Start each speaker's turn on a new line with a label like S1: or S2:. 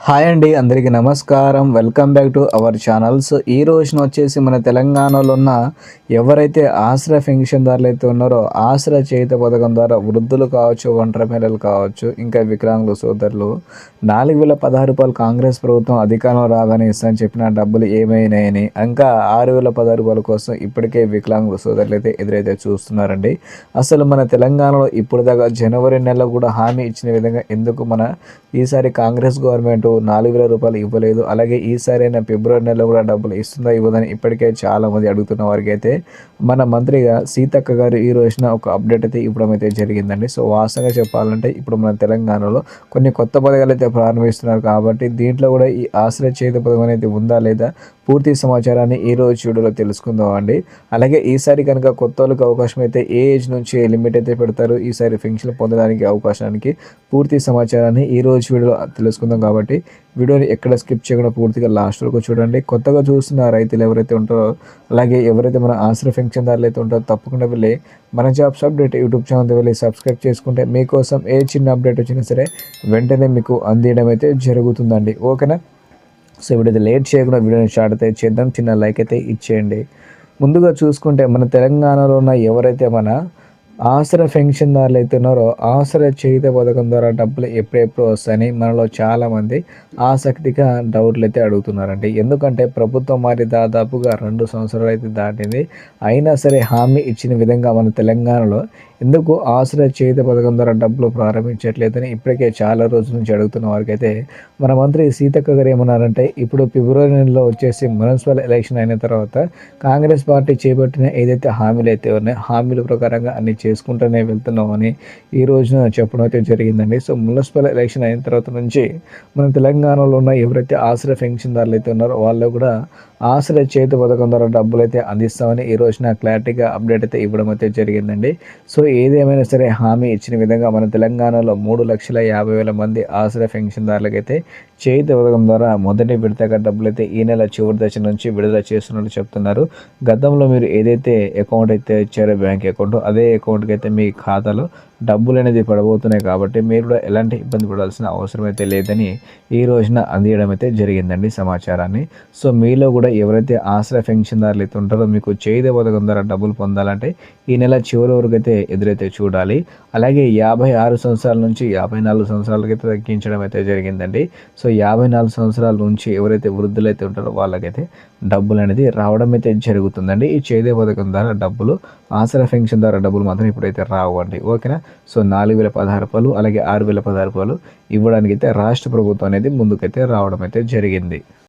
S1: Hi అండి అందరికీ నమస్కారం. Welcome back to our channels. ఈ రోజున వచ్చేసి మన తెలంగాణలో ఉన్న ఎవరైతే ఆశ్రయ పెన్షన్దారులు అయితే ఉన్నారో ఆశ్రయ చేత పథకం ద్వారా వృద్ధులు కావచ్చు ఒంటరి మహిళలు కావచ్చు ఇంకా వికలాంగుల సోదరులు నాలుగు వేల పదహారు రూపాయలు కాంగ్రెస్ ప్రభుత్వం అధికారంలో రాగానే ఇస్తానని చెప్పిన డబ్బులు ఏమైనాయని ఇంకా ఆరు వేల పదహారు రూపాయల కోసం ఇప్పటికే వికలాంగుల సోదరులు అయితే ఎదురైతే చూస్తున్నారండి. అసలు మన తెలంగాణలో ఇప్పుడు దాకా జనవరి నెలలో కూడా హామీ ఇచ్చిన విధంగా ఎందుకు మన ఈసారి కాంగ్రెస్ గవర్నమెంట్ నాలుగు వేల రూపాయలు ఇవ్వలేదు. అలాగే ఈసారి అయినా ఫిబ్రవరి నెలలో కూడా డబ్బులు ఇస్తుందా ఇవ్వదని ఇప్పటికే చాలామంది అడుగుతున్న వారికి అయితే మన మంత్రిగా సీతక్క గారు ఈ రోజున ఒక అప్డేట్ అయితే ఇవ్వడం అయితే జరిగిందండి. సో వాస్తవంగా చెప్పాలంటే ఇప్పుడు మన తెలంగాణలో కొన్ని కొత్త పథకాలు అయితే ప్రారంభిస్తున్నారు కాబట్టి దీంట్లో కూడా ఈ ఆశ్రయ చేత పథకం అనేది ఉందా లేదా పూర్తి సమాచారాన్ని ఈ రోజు వీడియోలో తెలుసుకుందాం అండి. అలాగే ఈసారి కనుక కొత్త వాళ్ళకి అవకాశం అయితే ఏ ఏజ్ నుంచి లిమిట్ అయితే పెడతారు ఈసారి పెన్షన్ పొందడానికి అవకాశానికి పూర్తి సమాచారాన్ని ఈ రోజు వీడియోలో తెలుసుకుందాం కాబట్టి వీడియోని ఎక్కడ స్కిప్ చేయకుండా పూర్తిగా లాస్ట్ వరకు చూడండి. కొత్తగా చూస్తున్న రైతులు ఎవరైతే ఉంటారో అలాగే ఎవరైతే మన ఆశ్రయ పెన్షన్దారులు అయితే ఉంటారో తప్పకుండా వెళ్ళి మన జాబ్స్ అప్డేట్ యూట్యూబ్ ఛానల్ వెళ్ళి సబ్స్క్రైబ్ చేసుకుంటే మీకోసం ఏ చిన్న అప్డేట్ వచ్చినా సరే వెంటనే మీకు అందియడం అయితే జరుగుతుందండి. ఓకేనా? సో ఇప్పుడైతే లేట్ చేయకుండా వీడియోని స్టార్ట్ అయితే చేద్దాం. చిన్న లైక్ అయితే ఇచ్చేయండి. ముందుగా చూసుకుంటే మన తెలంగాణలో ఉన్న ఎవరైతే మన ఆశ్రయ పెన్షన్దారులు అయితే ఉన్నారో ఆశ్రయ చేయుత పథకం ద్వారా డబ్బులు ఎప్పుడెప్పుడు వస్తాయని మనలో చాలామంది ఆసక్తిగా డౌట్లు అయితే అడుగుతున్నారండి. ఎందుకంటే ప్రభుత్వం మరి దాదాపుగా రెండు సంవత్సరాలు అయితే దాటింది. అయినా సరే హామీ ఇచ్చిన విధంగా మన తెలంగాణలో ఎందుకు ఆశ్రయ చేయుత పథకం ద్వారా డబ్బులు ప్రారంభించట్లేదని ఇప్పటికే చాలా రోజుల నుంచి అడుగుతున్న వారికైతే మన మంత్రి సీతక్క గారు ఏమన్నారంటే ఇప్పుడు ఫిబ్రవరి నెలలో వచ్చేసి మున్సిపల్ ఎలక్షన్ అయిన తర్వాత కాంగ్రెస్ పార్టీ చేపట్టిన ఏదైతే హామీలు అయితే ఉన్నాయో హామీల ప్రకారంగా అన్ని చేసుకుంటూనే వెళ్తున్నామని ఈ రోజున చెప్పడం అయితే జరిగిందండి. సో మున్సిపల్ ఎలక్షన్ అయిన తర్వాత నుంచి మన తెలంగాణలో ఉన్న ఎవరైతే ఆశ్రయ పెన్షన్దారులు అయితే ఉన్నారో వాళ్ళు కూడా ఆశ్రయ చేతి పథకం ద్వారా డబ్బులు అయితే అందిస్తామని ఈ రోజున క్లారిటీగా అప్డేట్ అయితే ఇవ్వడం అయితే జరిగిందండి. సో ఏదేమైనా సరే హామీ ఇచ్చిన విధంగా మన తెలంగాణలో మూడు లక్షల యాభై వేల మంది ఆశ్రయ పెన్షన్దారులకైతే చేతి పథకం ద్వారా మొదటి విడతగా డబ్బులు అయితే ఈ నెల చివరి దశ నుంచి విడుదల చేస్తున్నట్టు చెప్తున్నారు. గతంలో మీరు ఏదైతే అకౌంట్ అయితే ఇచ్చారో బ్యాంక్ అకౌంట్ అదే అకౌంట్ అకౌంట్కి అయితే మీ ఖాతాలో డబ్బులు అనేది పడబోతున్నాయి కాబట్టి మీరు కూడా ఎలాంటి ఇబ్బంది పడాల్సిన అవసరం అయితే లేదని ఈ రోజున అందియడం అయితే జరిగిందండి సమాచారాన్ని. సో మీలో కూడా ఎవరైతే ఆశ్రయ పెన్షన్దారులు అయితే ఉంటారో మీకు చేతి పథకం ద్వారా డబ్బులు పొందాలంటే ఈ నెల చివరి వరకు అయితే ఎదురైతే చూడాలి. అలాగే యాభై ఆరు సంవత్సరాల నుంచి యాభై నాలుగు సంవత్సరాలకైతే తగ్గించడం అయితే జరిగిందండి. సో యాభై నాలుగు సంవత్సరాల నుంచి ఎవరైతే వృద్ధులైతే ఉంటారో వాళ్ళకైతే డబ్బులు అనేది రావడం అయితే జరుగుతుందండి. ఈ చేదే పథకం ద్వారా డబ్బులు ఆసరా పెన్షన్ ద్వారా డబ్బులు మాత్రం ఇప్పుడైతే రావండి. ఓకేనా? సో నాలుగు వేల పదహారు రూపాయలు అలాగే ఆరు వేల పదహారు రూపాయలు ఇవ్వడానికి అయితే రాష్ట్ర ప్రభుత్వం అనేది ముందుకైతే రావడం అయితే జరిగింది.